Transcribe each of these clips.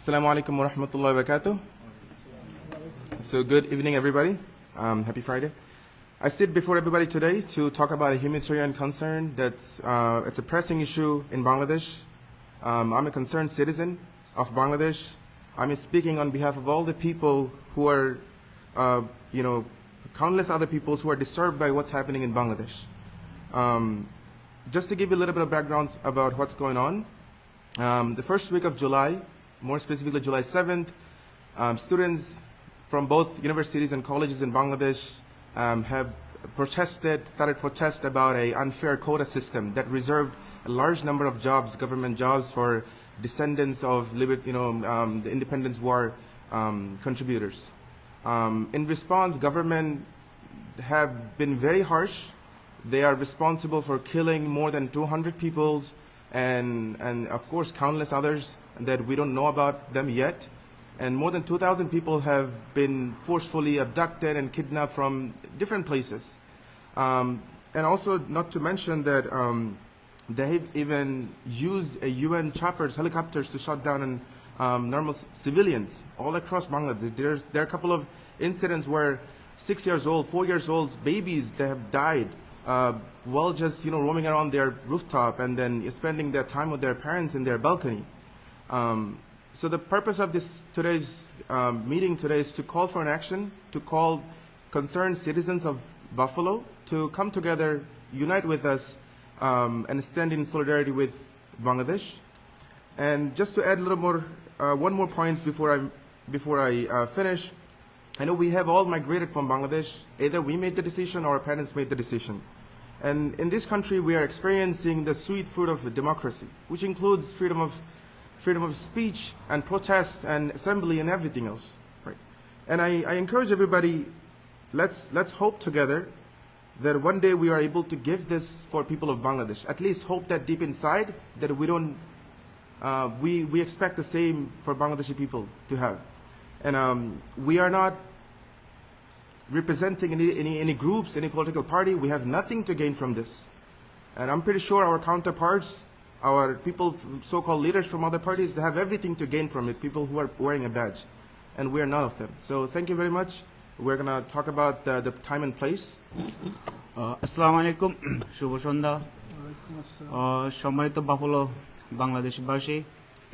Assalamu alaikum wa rahmatullahi wa barakatuh. So good evening, everybody. Um, happy Friday. I sit before everybody today to talk about a humanitarian concern that's uh, it's a pressing issue in Bangladesh. Um, I'm a concerned citizen of Bangladesh. I'm speaking on behalf of all the people who are, uh, you know, countless other peoples who are disturbed by what's happening in Bangladesh. Um, just to give you a little bit of background about what's going on, um, the first week of July, more specifically July 7th, um, students from both universities and colleges in Bangladesh um, have protested, started protest about a unfair quota system that reserved a large number of jobs, government jobs, for descendants of you know, um, the independence war um, contributors. Um, in response, government have been very harsh. They are responsible for killing more than 200 peoples and, and of course countless others that we don't know about them yet. And more than 2,000 people have been forcefully abducted and kidnapped from different places. Um, and also not to mention that um, they even used a UN choppers, helicopters to shot down and, um, normal civilians all across Bangladesh. There's, there are a couple of incidents where six years old, four years old babies that have died uh, while just you know roaming around their rooftop and then spending their time with their parents in their balcony. Um, so the purpose of this today's um, meeting today is to call for an action, to call concerned citizens of Buffalo to come together, unite with us, um, and stand in solidarity with Bangladesh. And just to add a little more, uh, one more point before I before I uh, finish, I know we have all migrated from Bangladesh. Either we made the decision or our parents made the decision. And in this country, we are experiencing the sweet fruit of democracy, which includes freedom of freedom of speech and protest and assembly and everything else. Right? And I, I encourage everybody, let's let's hope together that one day we are able to give this for people of Bangladesh. At least hope that deep inside that we don't uh, we, we expect the same for Bangladeshi people to have. And um, we are not representing any, any, any groups, any political party. We have nothing to gain from this. And I'm pretty sure our counterparts, our people, so-called leaders from other parties, they have everything to gain from it, people who are wearing a badge. And we are none of them. So thank you very much. We're going to talk about the, the time and place. আহ, আসসালামু আলাইকুম শুভ সন্ধ্যা আহ, সম্মানিত Buffalo বাংলাদেশবাসী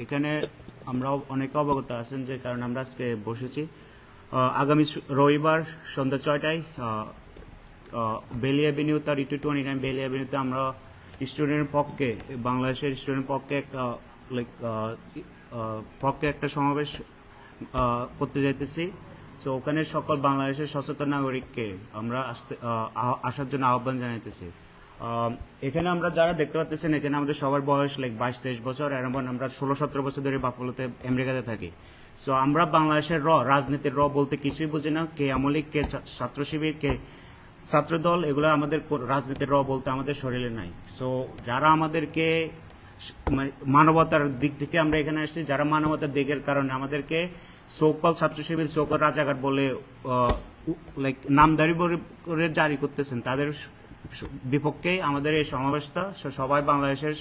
এখানে আমরাও অনেকে অবগত আছেন যে কারণে আমরা আজকে বসেছি আহ, আগামী রবিবার সন্ধ্যা ছয়টায় বেলি অ্যাভিনিউ তার ইটু টোয়েন্টি নাইন বেলি অ্যাভিনিউতে আমরা স্টুডেন্টের পক্ষে, বাংলাদেশের স্টুডেন্ট পক্ষে একটা লাইক পক্ষে একটা সমাবেশ করতে যাইতেছি। তো ওখানে সকল বাংলাদেশের সচেতন নাগরিককে আমরা আসতে আসার জন্য আহ্বান জানাইতেছি। এখানে আমরা যারা দেখতে পাচ্ছেন এখানে আমাদের সবার বয়স লাইক বাইশ, তেইশ বছর এমন আমরা ষোলো, সতেরো বছর ধরে বাপুলতে আমেরিকাতে থাকি। সো আমরা বাংলাদেশের র, রাজনীতির র বলতে কিছুই বুঝি না। কে আমলিক, কে ছাত্র শিবির, কে ছাত্রদল এগুলো আমাদের রাজনীতির র বলতে আমাদের শরীরে নাই। সো যারা আমাদেরকে মানে মানবতার দিক থেকে আমরা এখানে আসছি যারা মানবতার দিকের কারণে আমাদেরকে সৌকল ছাত্র শিবির সৌকল রাজাঘাট বলে লাইক নামদারি করে জারি করতেছেন, তাদের বিপক্ষে আমাদের এই সমাবেশটা সবাই বাংলাদেশের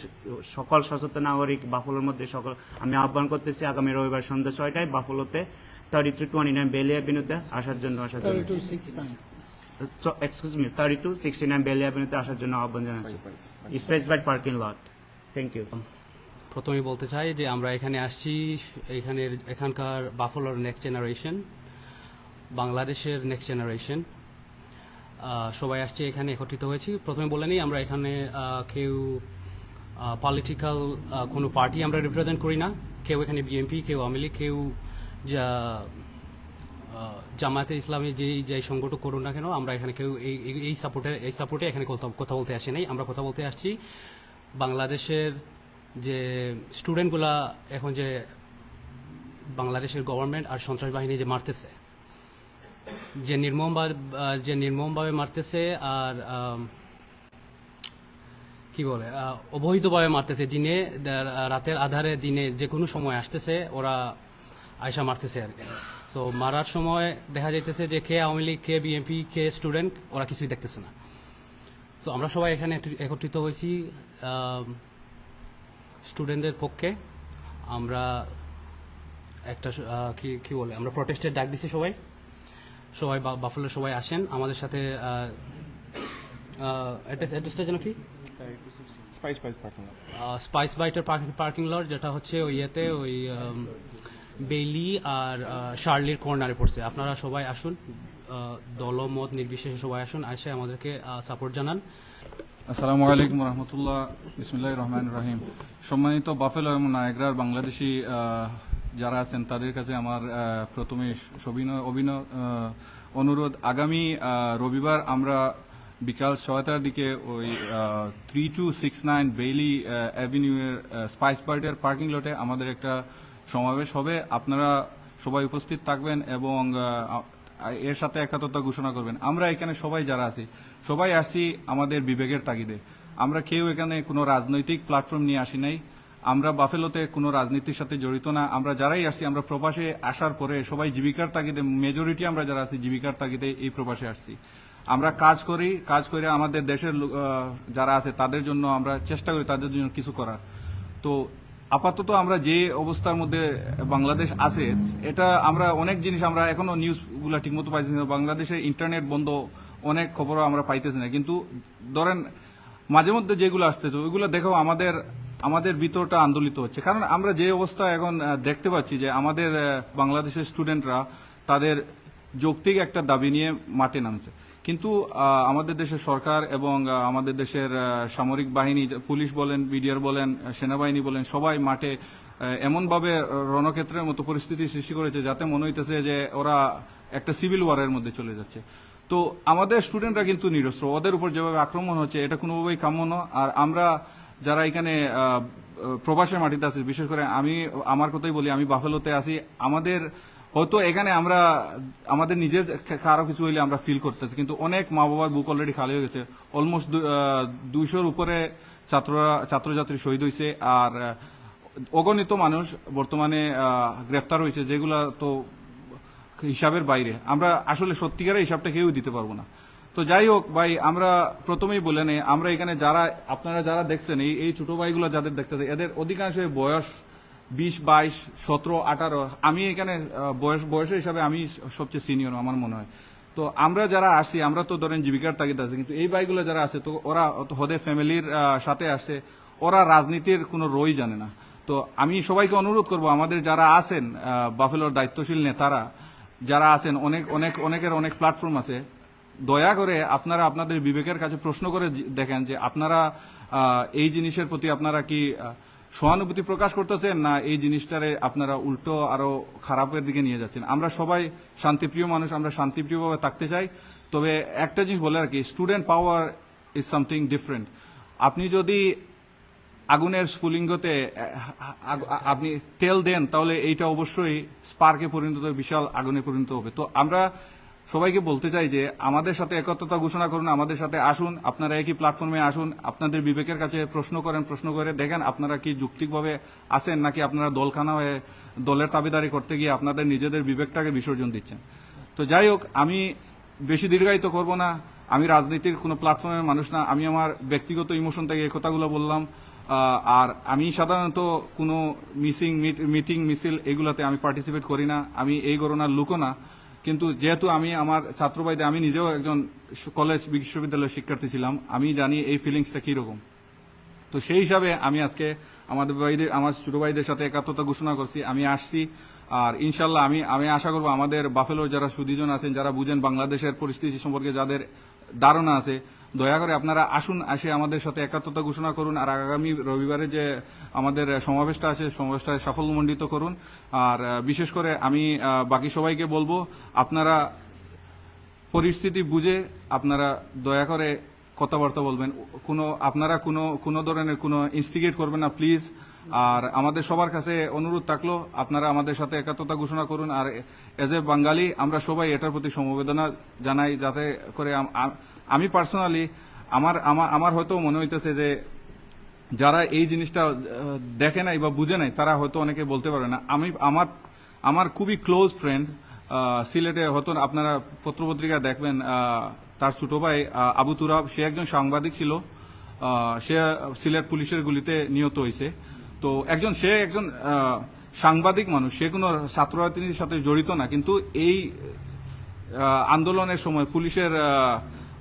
সকল সচেতন নাগরিক বাফুলোর মধ্যে সকল আমি আহ্বান করতেছি আগামী রবিবার সন্ধ্যা ছয়টায় বাফুলোতে thirty three twenty nine Bailey বিনুতে আসার জন্য আসার জন্য। Excuse me thirty two sixty nine Bailey বিনুতে আসার জন্য আহ্বান জানাচ্ছি। Specified parking lot thank you প্রথমেই বলতে চাই যে আমরা এখানে আসছি এখানের এখানকার বাফলোর নেক্সট জেনারেশন বাংলাদেশের নেক্সট জেনারেশন সবাই আসছে এখানে একত্রিত হয়েছি। প্রথমে বলে নিই, আমরা এখানে কেউ পলিটিক্যাল কোনো পার্টি আমরা রিপ্রেজেন্ট করি না। কেউ এখানে বিএনপি কেউ আওয়ামী লীগ, কেউ যা জামায়াতে ইসলামী যে যে সংগঠন করুন না কেন, আমরা এখানে কেউ এই, এই- সাপোর্টে এই সাপোর্টে এখানে কথা বলতে আসি নাই। আমরা কথা বলতে আসছি বাংলাদেশের যে স্টুডেন্টগুলা এখন যে বাংলাদেশের গভর্নমেন্ট আর সন্ত্রাস বাহিনী যে মারতেছে। যে নির্মমভাবে যে নির্মমভাবে মারতেছে আর কি বলে অবৈধভাবে মারতেছে দিনে রাতের আধারে দিনে যে কোনো সময় আসতেছে, ওরা আয়সা মারতেছে আর কি। তো মারার সময় দেখা যাইতেছে যে কে আওয়ামী লীগ, কে বিএনপি কে স্টুডেন্ট ওরা কিছুই দেখতেছে না। তো আমরা সবাই এখানে একত্রিত হয়েছি স্টুডেন্টদের পক্ষে। আমরা একটা কি কি বলে, আমরা প্রটেস্টের ডাক দিছি সবাই। সবাই বা- বাফেলোর সবাই আসেন। আমাদের সাথে অ্যাড্রেসটা যেন কি. স্পাইস বাইটের পার্কিং লট যেটা হচ্ছে ওই ইয়েতে ওই বেইলি আর শার্লির কর্নারে পড়ছে। আপনারা সবাই আসুন দলমত নির্বিশেষে সবাই আসুন এসে আমাদেরকে সাপোর্ট জানান। আসসালামু আলাইকুম রহমতুল্লাহ। বিসমিল্লাহ রহমান রহিম। সম্মানিত বাফেলো এবং নায়গ্রার বাংলাদেশি যারা আছেন, তাদের কাছে আমার প্রথমে সবিনয় অভিনয় অনুরোধ। আগামী রবিবার আমরা বিকাল ছয়টার দিকে ওই three two six nine Bailey Avenue এর স্পাইস বার্ডের পার্কিং লটে আমাদের একটা সমাবেশ হবে। আপনারা সবাই উপস্থিত থাকবেন এবং এর সাথে একাত্মতা ঘোষণা করবেন। আমরা এখানে সবাই যারা আছি, সবাই আসি আমাদের বিবেকের তাগিদে। আমরা কেউ এখানে কোনো রাজনৈতিক প্ল্যাটফর্ম নিয়ে আসি নাই। আমরা বাফেলোতে কোনো রাজনীতির সাথে জড়িত না, আমরা যারাই আসছি আমরা প্রবাসে আসার পরে সবাই জীবিকার তাগিদে মেজরিটি আমরা যারা আছি, জীবিকার তাগিদে এই প্রবাসে আসছি। আমরা কাজ করি, কাজ করে আমাদের দেশের যারা আছে, তাদের জন্য আমরা চেষ্টা করি, তাদের জন্য কিছু করার। তো আপাতত আমরা যে অবস্থার মধ্যে বাংলাদেশ আছে, এটা আমরা অনেক জিনিস আমরা এখনও নিউজগুলা ঠিকমতো পাইতেছি না। বাংলাদেশে ইন্টারনেট বন্ধ, অনেক খবরও আমরা পাইতেছি না। কিন্তু ধরেন, মাঝে মধ্যে যেগুলো আসতে তো ওইগুলো দেখো আমাদের আমাদের ভিতরটা আন্দোলিত হচ্ছে। কারণ আমরা যে অবস্থা এখন দেখতে পাচ্ছি যে আমাদের বাংলাদেশের স্টুডেন্টরা তাদের যৌক্তিক একটা দাবি নিয়ে মাঠে নামছে। কিন্তু আমাদের দেশের সরকার এবং আমাদের দেশের সামরিক বাহিনী পুলিশ বলেন, বিডিআর বলেন, সেনাবাহিনী বলেন, সবাই মাঠে এমনভাবে রণক্ষেত্রের মতো পরিস্থিতি সৃষ্টি করেছে যাতে মনে হইতেছে যে ওরা একটা সিভিল ওয়ারের মধ্যে চলে যাচ্ছে। তো আমাদের স্টুডেন্টরা কিন্তু নিরস্ত্র। ওদের উপর যেভাবে আক্রমণ হচ্ছে, এটা কোনোভাবেই কাম্য নয়। আর আমরা যারা এখানে প্রবাসের মাটিতে আছে, বিশেষ করে আমি, আমার কথাই বলি, আমি বাফেলোতে আছি। আমাদের, হয়তো এখানে আমরা, আমাদের নিজের কারও কিছু হইলে আমরা ফিল করতেছি, কিন্তু অনেক মা বাবার বুক অলরেডি খালি হয়ে গেছে। অলমোস্ট দুইশোর উপরে ছাত্ররা ছাত্রছাত্রী শহীদ হয়েছে আর অগণিত মানুষ বর্তমানে গ্রেফতার হয়েছে যেগুলা তো হিসাবের বাইরে। আমরা আসলে সত্যিকারের হিসাবটা কেউ দিতে পারব না। তো যাই হোক, ভাই, আমরা প্রথমেই বলে নেই, আমরা এখানে যারা, আপনারা যারা দেখছেন, এই এই ছোট ভাইগুলো যাদের দেখতেছে, এদের অধিকাংশ বয়স বিশ, বাইশ, সতেরো, আঠারো। আমি এখানে বয়স, বয়সের হিসাবে আমি সবচেয়ে সিনিয়র আমার মনে হয়। তো আমরা যারা আসি, আমরা তো ধরেন জীবিকার তাগিদ আছে, কিন্তু এই ভাইগুলো যারা আছে, তো ওরা হদে ফ্যামিলির সাথে আসে, ওরা রাজনীতির কোনো রই জানে না। তো আমি সবাইকে অনুরোধ করব, আমাদের যারা আছেন বাফেলোর দায়িত্বশীল নেতারা, যারা আছেন, অনেক অনেক, অনেকের অনেক প্ল্যাটফর্ম আছে দয়া করে আপনারা আপনাদের বিবেকের কাছে প্রশ্ন করে দেখেন যে আপনারা এই জিনিসের প্রতি আপনারা কি সহানুভূতি প্রকাশ করতেছেন না এই জিনিসটারে আপনারা উল্টো আরও খারাপের দিকে নিয়ে যাচ্ছেন? আমরা সবাই শান্তিপ্রিয় মানুষ, আমরা শান্তিপ্রিয়ভাবে থাকতে চাই। তবে একটা জিনিস বলে আর কি student power is something different আপনি যদি আগুনের স্ফুলিঙ্গতে আপনি তেল দেন, তাহলে এইটা অবশ্যই স্পার্কে পরিণত, বিশাল আগুনে পরিণত হবে। তো আমরা সবাইকে বলতে চাই যে আমাদের সাথে একত্রতা ঘোষণা করুন, আমাদের সাথে আসুন, আপনারা একই প্ল্যাটফর্মে আসুন, আপনাদের বিবেকের কাছে প্রশ্ন করেন, প্রশ্ন করে দেখেন আপনারা কি যুক্তিকভাবে আসেন নাকি আপনারা দলখানা হয়ে দলের দাবিদারি করতে গিয়ে আপনাদের নিজেদের বিবেকটাকে বিসর্জন দিচ্ছেন। তো যাই হোক, আমি বেশি দীর্ঘায়িত করব না, আমি রাজনীতির কোনো প্ল্যাটফর্মের মানুষ না, আমি আমার ব্যক্তিগত ইমোশন থেকে এই কথাগুলো বললাম আর আমি সাধারণত কোনো মিসিং মিটিং মিছিল এগুলোতে আমি পার্টিসিপেট করি না, আমি এই গণনার লুকো না। কিন্তু যেহেতু আমি আমার ছাত্রবাইদে আমি নিজেও একজন কলেজ বিশ্ববিদ্যালয়ের শিক্ষার্থী ছিলাম, আমি জানি এই ফিলিংসটা কীরকম। তো সেই হিসাবে আমি আজকে আমাদের ভাইদের আমার ছোট ভাইদের সাথে একাত্মতা ঘোষণা করছি, আমি আসছি আর ইনশাল্লাহ আমি আমি আশা করব আমাদের বাফেলোর যারা সুদীজন আছেন, যারা বুঝেন বাংলাদেশের পরিস্থিতি সম্পর্কে যাদের ধারণা আছে দয়া করে আপনারা আসুন আসে আমাদের সাথে একাত্মতা ঘোষণা করুন, আর আগামী রবিবারে যে আমাদের সমাবেশটা আছে, সমাবেশটা সাফল্যমণ্ডিত করুন। আর বিশেষ করে আমি বাকি সবাইকে বলব, আপনারা পরিস্থিতি বুঝে আপনারা দয়া করে কথাবার্তা বলবেন। কোনো, আপনারা কোনো কোনো ধরনের কোনো ইনস্টিগেট করবেন না প্লিজ আর আমাদের সবার কাছে অনুরোধ থাকল, আপনারা আমাদের সাথে একাত্মতা ঘোষণা করুন। আর এজ এ বাঙালি, আমরা সবাই এটার প্রতি সমবেদনা জানাই, যাতে করে আম- পার্সোনালি আমার আমার আমার হয়তো মনে হইতেছে যে, যারা এই জিনিসটা দেখে নাই বা বুঝে নাই, তারা হয়তো অনেকে বলতে পারে না। আমি, আমার আমার খুবই ক্লোজ ফ্রেন্ড সিলেটে হয়তো আপনারা পত্রপত্রিকা দেখবেন তার ছোট ভাই আবু তুরাব, সে একজন সাংবাদিক ছিল সে সিলেট পুলিশের গুলিতে নিহত হয়েছে তো একজন, সে একজন সাংবাদিক মানুষ, সে কোনো ছাত্র রাজনীতির সাথে জড়িত না, কিন্তু এই আন্দোলনের সময় পুলিশের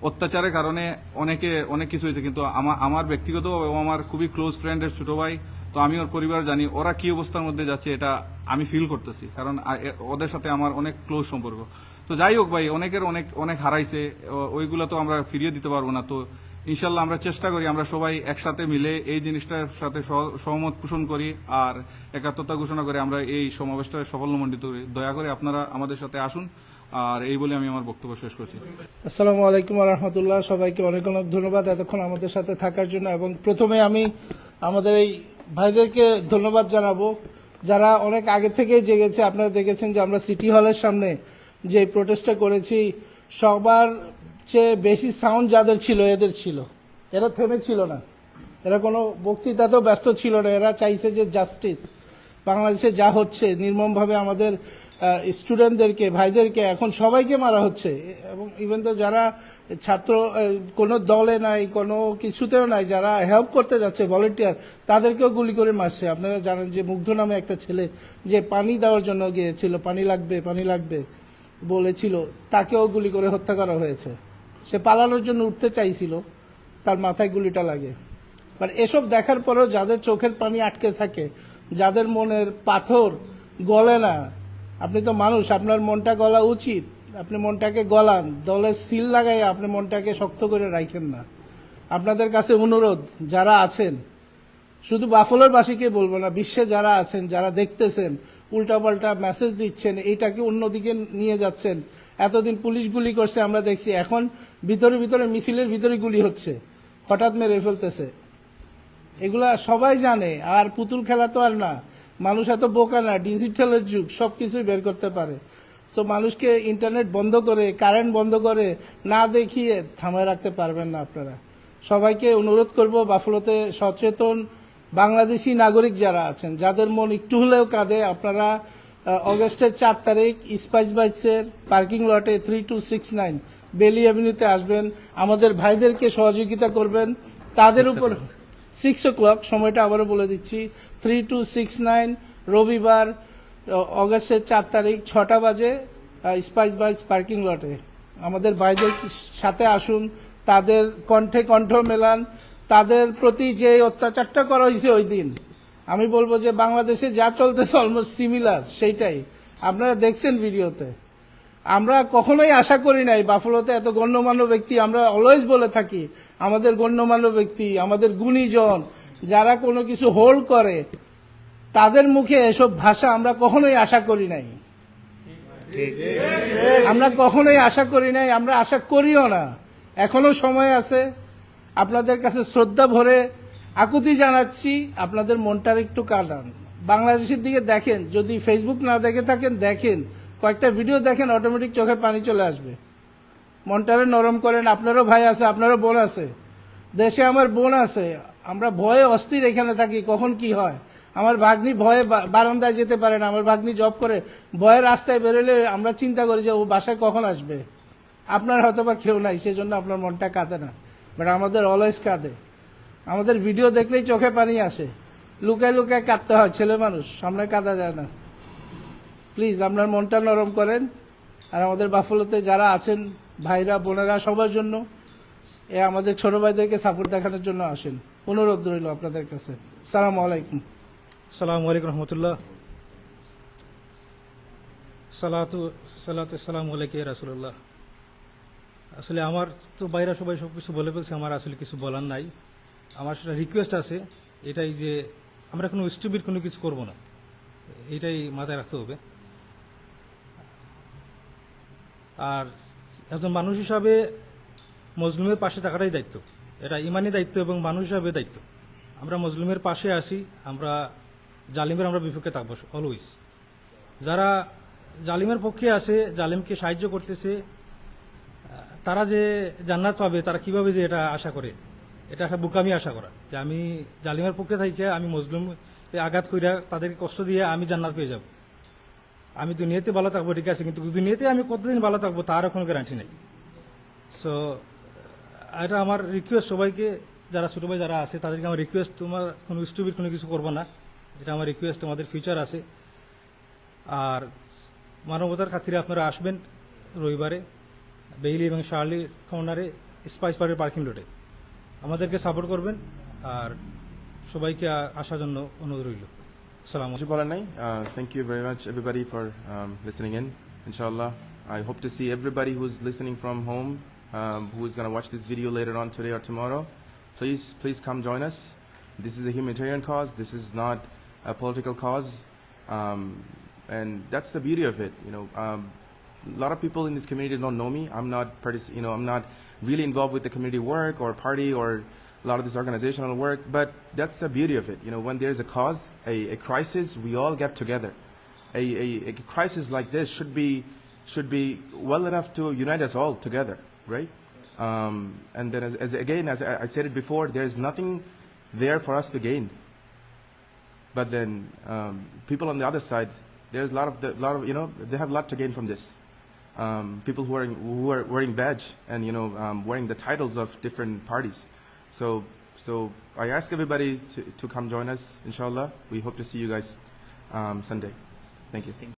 অত্যাচারের কারণে অনেকে, অনেক কিছু হয়েছে, কিন্তু আমা- আমার ব্যক্তিগত এবং আমার খুবই ক্লোজ ফ্রেন্ডের ছোট ভাই, তো আমি ওর পরিবার জানি, ওরা কি অবস্থার মধ্যে যাচ্ছে এটা আমি ফিল করতেছি, কারণ ওদের সাথে আমার অনেক ক্লোজ সম্পর্ক। তো যাই হোক ভাই, অনেকের অনেক অনেক হারাইছে ওইগুলো তো আমরা ফিরিয়ে দিতে পারব না, তো ইনশাল্লাহ আমরা চেষ্টা করি, আমরা সবাই একসাথে মিলে এই জিনিসটার সাথে সহ- সহমত পোষণ করি, আর একাত্মতা ঘোষণা করে আমরা এই সমাবেশটা সাফল্যমণ্ডিত করি দয়া করে আপনারা আমাদের সাথে আসুন আর এই বলে আমি আমার বক্তব্য শেষ করছি। আসসালামু আলাইকুম রহমতুল্লাহ। সবাইকে অনেক অনেক ধন্যবাদ এতক্ষণ আমাদের সাথে থাকার জন্য। এবং প্রথমে আমি আমাদের এই ভাইদেরকে ধন্যবাদ জানাব। যারা অনেক আগে থেকেই জেগেছে, আপনারা দেখেছেন যে আমরা সিটি হলের সামনে যে প্রোটেস্টটা করেছি, সবার চেয়ে বেশি সাউন্ড যাদের ছিল, এদের ছিল। এরা থেমে ছিল না। এরা কোনো বক্তৃতাতেও ব্যস্ত ছিল না। এরা চাইছে যে জাস্টিস বাংলাদেশে যা হচ্ছে, নির্মমভাবে আমাদের স্টুডেন্টদেরকে ভাইদেরকে, এখন সবাইকে মারা হচ্ছে। এবং ইভেন তো যারা ছাত্র কোনো দলে নাই, কোনো কিছুতেও নাই, যারা হেল্প করতে যাচ্ছে ভলেন্টিয়ার তাদেরকেও গুলি করে মারছে। আপনারা জানেন যে মুগ্ধ নামে একটা ছেলে যে পানি দেওয়ার জন্য গিয়েছিল, পানি লাগবে পানি লাগবে বলেছিল, তাকেও গুলি করে হত্যা করা হয়েছে। সে পালানোর জন্য উঠতে চাইছিল, তার মাথায় গুলিটা লাগে। মানে এসব দেখার পরেও যাদের চোখের পানি আটকে থাকে, যাদের মনের পাথর গলে না আপনি তো মানুষ, আপনার মনটা গলা উচিত। আপনি মনটাকে গলান, দলের সিল লাগাই আপনি মনটাকে শক্ত করে রাখেন না। আপনাদের কাছে অনুরোধ, যারা আছেন, শুধু বাফলোর বাসীকে বলব না, বিশ্বে যারা আছেন, যারা দেখতেছেন, উল্টাপাল্টা মেসেজ দিচ্ছেন, এইটাকে অন্যদিকে নিয়ে যাচ্ছেন। এতদিন পুলিশ গুলি করছে, আমরা দেখছি, এখন ভিতরে ভিতরে মিছিলের ভিতরে গুলি হচ্ছে, হঠাৎ মেরে ফেলতেছে। এগুলা সবাই জানে, আর পুতুল খেলা তো আর না। মানুষ এত বোকা না ডিজিটালের যুগ সবকিছুই বের করতে পারে। সো মানুষকে ইন্টারনেট বন্ধ করে কারেন্ট বন্ধ করে না দেখিয়ে থামায় রাখতে পারবেন না আপনারা। সবাইকে অনুরোধ করব বাফলোতে সচেতন বাংলাদেশি নাগরিক যারা আছেন যাদের মন একটু হলেও কাঁদে আপনারা অগস্টের চার তারিখ স্পাইস বাইটসের পার্কিং লটে three two six nine Bailey অ্যাভিনিউতে আসবেন। আমাদের ভাইদেরকে সহযোগিতা করবেন। তাদের উপর সিক্স ও ক্লক সময়টা আবারও বলে দিচ্ছি থ্রি টু সিক্স নাইন রবিবার অগস্টের চার তারিখ, ছটা বাজে স্পাইস বাইস পার্কিং লটে আমাদের ভাইদের সাথে আসুন, তাদের কণ্ঠে কণ্ঠ মেলান, তাদের প্রতি যে অত্যাচারটা করা হয়েছে ওই দিন, আমি বলব যে বাংলাদেশে যা চলতেছে অলমোস্ট সিমিলার সেইটাই। আপনারা দেখছেন ভিডিওতে। আমরা কখনোই আশা করি নাই, বাফলোতে এত গণ্যমান্য ব্যক্তি আমরা অলওয়েজ বলে থাকি, আমাদের গণ্যমান্য ব্যক্তি, আমাদের গুণীজন, যারা কোনো কিছু হোল্ড করে, তাদের মুখে এসব ভাষা আমরা কখনোই আশা করি নাই। আমরা কখনোই আশা করি নাই, আমরা আশা করিও না। এখনও সময় আছে, আপনাদের কাছে শ্রদ্ধা ভরে আকুতি জানাচ্ছি, আপনাদের মনটার একটু কাটান। বাংলাদেশের দিকে দেখেন, যদি ফেসবুক না দেখে থাকেন, দেখেন। কয়েকটা ভিডিও দেখেন অটোমেটিক চোখে পানি চলে আসবে। মনটারে নরম করেন, আপনারও ভাই আছে, আপনারও বোন আছে। দেশে আমার বোন আছে, আমরা ভয়ে অস্থির এখানে থাকি, কখন কি হয়? আমার ভাগ্নি ভয়ে বারান্দায় যেতে পারে না, আমার ভাগ্নি জব করে, ভয়ে রাস্তায় বেরোলে আমরা চিন্তা করি যে ও বাসায় কখন আসবে? আপনার হয়তো বা কেউ নাই, সেজন্য আপনার মনটা কাঁদে না। বাট আমাদের অলওয়েজ কাঁদে। আমাদের ভিডিও দেখলেই চোখে পানি আসে। লুকায় লুকায় কাঁদতে হয়, ছেলে মানুষ, সামনে কাঁদা যায় না। প্লিজ আপনার মনটা নরম করেন। আর আমাদের বাফলোতে যারা আছেন, ভাইরা, বোনেরা, সবার জন্য এ আমাদের ছোট ভাইদেরকে সাপোর্ট দেখানোর জন্য আসেন। অনুরোধ রইল আপনাদের কাছে। সালাম আলাইকুম। সালামু আলাইকুম রহমতুল্লাহ। সালাতু সালাতু সালাম আলাইকে রাসুল্লাহ আসলে আমার তো বাইরে সবাই সব কিছু বলে ফেলছে, আমার আসলে কিছু বলার নাই। আমার সেটা রিকোয়েস্ট আছে, এটাই যে আমরা কোনো স্টুপিড কোনো কিছু করব না। এটাই মাথায় রাখতে হবে। আর একজন মানুষ হিসাবে মজলুমের পাশে থাকাটাই দায়িত্ব। এটা ইমানি দায়িত্ব এবং মানুষ হিসাবে দায়িত্ব। আমরা মজলুমের পাশে আসি আমরা জালিমের আমরা বিপক্ষে থাকব অলওয়েজ যারা জালিমের পক্ষে আছে, জালিমকে সাহায্য করতেছে, তারা যে জান্নাত পাবে, তারা কীভাবে যে এটা আশা করে? এটা একটা বুকামি আশা করা। যে আমি জালিমের পক্ষে থাকি আমি মজলুম আঘাত কইরা তাদেরকে কষ্ট দিয়ে আমি জান্নাত পেয়ে যাব। আমি দুনিয়াতে ভালো থাকব, ঠিক আছে, কিন্তু দুনিয়াতে আমি কতদিন ভালো থাকব তারও কোনো গ্যারান্টি নেই। সো এটা আমার রিকোয়েস্ট সবাইকে, যারা ছোটো ভাই যারা আছে, তাদেরকে আমার রিকোয়েস্ট তোমার কোনো স্টুপিড কোনো কিছু করব না। এটা আমার রিকোয়েস্ট তোমাদের ফিউচার আছে। আর মানবতার খাতিরে আপনারা আসবেন রবিবারে, বেইলি এবং শার্লি কর্নারে স্পাইস পার্কের পার্কিং লটে আমাদেরকে সাপোর্ট করবেন, আর সবাইকে আসার জন্য অনুরোধ রইল। Salam. Uh, thank you very much, everybody, for um, listening in. Inshallah, I hope to see everybody who's listening from home, um, who is going to watch this video later on today or tomorrow. Please, please come join us. This is a humanitarian cause. This is not a political cause, um, and that's the beauty of it. You know, um, a lot of people in this community don't know me. I'm not, you know, I'm not really involved with the community work or party or a lot of this organizational work. But that's the beauty of it. You know, when there's a cause, a, a crisis, we all get together. A, a, a crisis like this should be should be well enough to unite us all together, right? Um, and then, as, as again, as I, said it before, there's nothing there for us to gain. But then, um, people on the other side, there's a lot of the, lot of you know they have a lot to gain from this. Um, people who are who are wearing badge and you know um, wearing the titles of different parties. So so I ask everybody to, to come join us, inshallah. We hope to see you guys um, Sunday. Thank you.